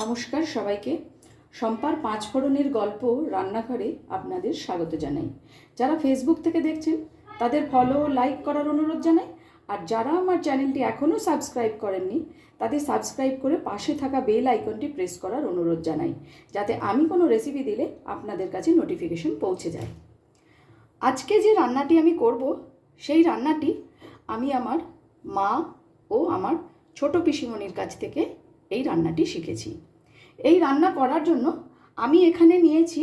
নমস্কার সবাইকে। সম্পার পাঁচ ফোড়নের গল্প রান্নাঘরে আপনাদের স্বাগত জানাই। যারা ফেসবুক থেকে দেখছেন, তাদের ফলো লাইক করার অনুরোধ জানাই। আর যারা আমার চ্যানেলটি এখনও সাবস্ক্রাইব করেননি, তাদের সাবস্ক্রাইব করে পাশে থাকা বেল আইকনটি প্রেস করার অনুরোধ জানাই, যাতে আমি কোনো রেসিপি দিলে আপনাদের কাছে নোটিফিকেশন পৌঁছে যায়। আজকে যে রান্নাটি আমি করব, সেই রান্নাটি আমি আমার মা ও আমার ছোট পিসিমণির কাছ থেকে এই রান্নাটি শিখেছি। এই রান্না করার জন্য আমি এখানে নিয়েছি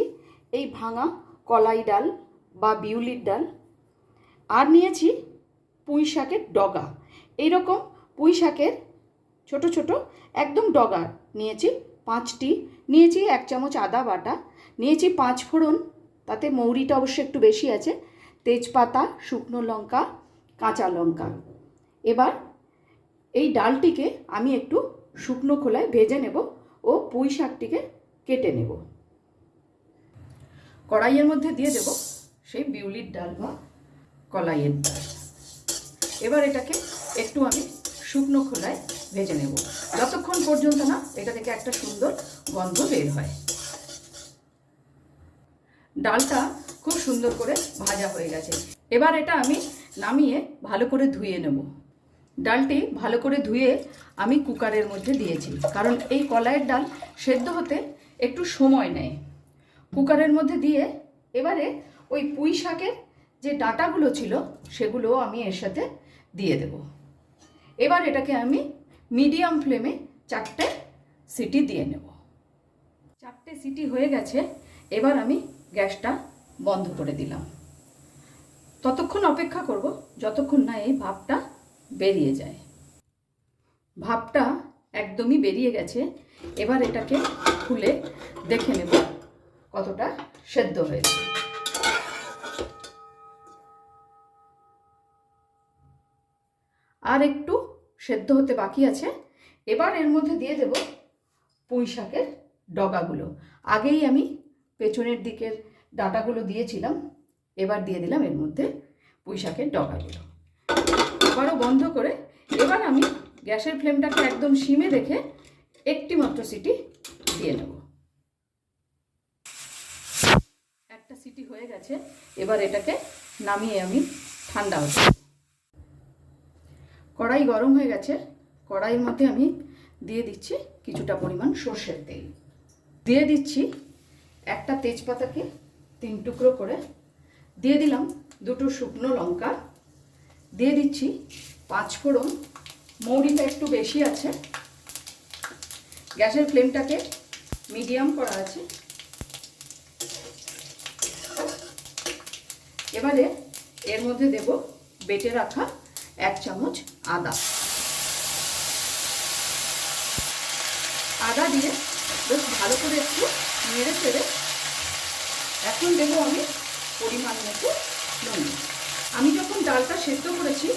এই ভাঙা কলাই ডাল বা বিউলির ডাল আর নিয়েছি পুঁই শাকের ডগা। এইরকম পুঁই শাকের ছোট ছোট একদম ডগা নিয়েছি পাঁচটি। নিয়েছি এক চামচ আদা বাটা, নিয়েছি পাঁচ ফোড়ন, তাতে মৌরিটা অবশ্য একটু বেশি আছে, তেজপাতা, শুকনো লঙ্কা, কাঁচা লঙ্কা। এবার এই ডালটিকে আমি একটু শুকনো খোলায় ভেজে নেব। ও পুঁই শাকটিকে কেটে নেব। কড়াইয়ের মধ্যে দিয়ে দেব সেই বিউলির ডাল বা কলাইয়ের ডাল। এবার এটাকে একটু আমি শুকনো খোলায় ভেজে নেব। যতক্ষণ পর্যন্ত না এটা থেকে একটা সুন্দর গন্ধ বের হয়। ডালটা খুব সুন্দর করে ভাজা হয়ে গেছে। এবার এটা আমি নামিয়ে ভালো করে ধুয়ে নেব। ডালটি ভালো করে ধুয়ে আমি কুকারের মধ্যে দিয়েছি। কারণ এই কলাইয়ের ডাল সেদ্ধ হতে একটু সময় নেয়। কুকারের মধ্যে দিয়ে এবারে ওই পুঁই শাকের যে ডাটাগুলো ছিল সেগুলো আমি এর সাথে দিয়ে দেব। এবার এটাকে আমি মিডিয়াম ফ্লেমে চারটে সিটি দিয়ে নেব। চারটে সিটি হয়ে গেছে, এবার আমি গ্যাসটা বন্ধ করে দিলাম। ততক্ষণ অপেক্ষা করব, যতক্ষণ না এই ভাপটা বেরিয়ে যায়। ভাপটা একদমই বেরিয়ে গেছে। এবার এটাকে খুলে দেখে নেব কতটা সেদ্ধ হয়েছে। আর একটু সেদ্ধ হতে বাকি আছে। এবার এর মধ্যে দিয়ে দেব পুঁই শাকের ডগাগুলো। আগেই আমি পেছনের দিকের ডাটাগুলো দিয়েছিলাম। এবার দিয়ে দিলাম এর মধ্যে পুঁই শাকের ডগাগুলো। আবারও বন্ধ করে এবার আমি গ্যাসের ফ্লেমটাকে একদম সিমে রেখে একটি মাত্র সিটি দিয়ে নেব। একটা সিটি হয়ে গেছে, এবার এটাকে নামিয়ে আমি ঠান্ডা হতে কড়াই গরম হয়ে গেছে, কড়াইয়ের মধ্যে আমি দিয়ে দিচ্ছি কিছুটা পরিমাণ সর্ষের তেল। দিয়ে দিচ্ছি একটা তেজপাতাকে তিন টুকরো করে। দিয়ে দিলাম দুটো শুকনো লঙ্কা দিয়ে দিচ্ছি পাঁচ ফোড়ন। মৌরিটা একটু বেশি আছে। গ্যাসের ফ্লেমটাকে মিডিয়াম করা আছে। এবারে এর মধ্যে দেব বেটে রাখা এক চামচ আদা। আদা দিয়ে বেশ ভালো করে একটু নেড়ে চেড়ে। এখন দেবো আমি পরিমাণ মতো নুন। আমি যখন ডালটা সেদ্ধ করেছি,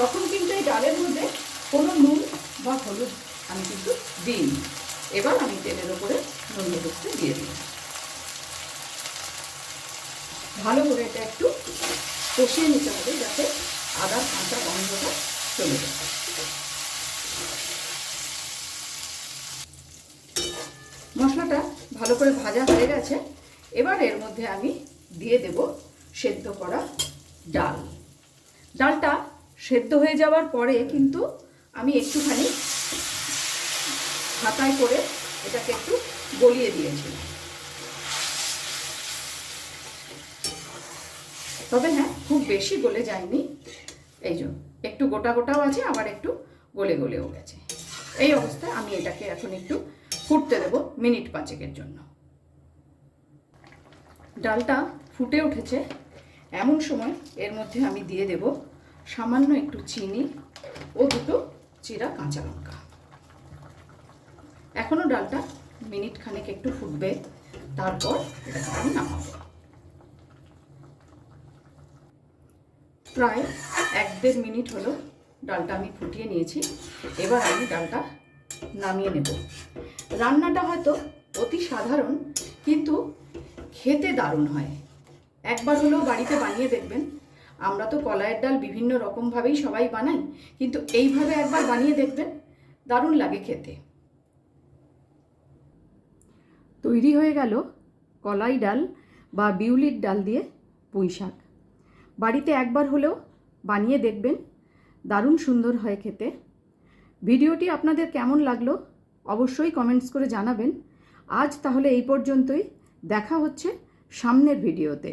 তখন কিন্তু এই ডালের মধ্যে কোনো নুন বা হলুদ, আমি কিন্তু দিইনি। এবার আমি তেলের ওপরে নুন হলুদটা দিয়ে দিই ভালো করে এটা একটু কষিয়ে নিতে হবে যাতে আদার কাঁচা গন্ধটা চলে যায়। মশলাটা ভালো করে ভাজা হয়ে গেছে। এবার এর মধ্যে আমি দিয়ে দেব সেদ্ধ করা ডাল। ডালটা সেদ্ধ হয়ে যাওয়ার পরে কিন্তু আমি একটুখানি হাতায় করে এটাকে একটু গলিয়ে দিয়েছি। তবে হ্যাঁ খুব বেশি গলে যায়নি। এই জন্য একটু গোটা গোটাও আছে, আবার একটু গলে গলেও গেছে। এই অবস্থায় আমি এটাকে এখন একটু ফুটতে দেব মিনিট পাঁচেকের জন্য। ডালটা ফুটে উঠেছে। এমন সময় এর মধ্যে আমি দিয়ে দেব সামান্য একটু চিনি ও দুটো চিরা কাঁচা লঙ্কা। এখনও ডালটা মিনিট খানেক একটু ফুটবে, তারপর এটাকে আমি নামাবো। প্রায় এক দেড় মিনিট হলো ডালটা আমি ফুটিয়ে নিয়েছি, এবার আমি ডালটা নামিয়ে নেব। রান্নাটা হয়তো অতি সাধারণ, কিন্তু খেতে দারুণ হয়। একবার হলেও বাড়িতে বানিয়ে দেখবেন। আমরা তো কলাইয়ের ডাল বিভিন্ন রকমভাবেই সবাই বানাই, কিন্তু এইভাবে একবার বানিয়ে দেখবেন, দারুণ লাগে খেতে। তৈরি হয়ে গেল কলাই ডাল বা বিউলির ডাল দিয়ে পুঁই শাক বাড়িতে একবার হলেও বানিয়ে দেখবেন, দারুণ সুন্দর হয় খেতে। ভিডিওটি আপনাদের কেমন লাগল অবশ্যই কমেন্টস করে জানাবেন। আজ তাহলে এই পর্যন্তই, দেখা হচ্ছে সামনের ভিডিওতে।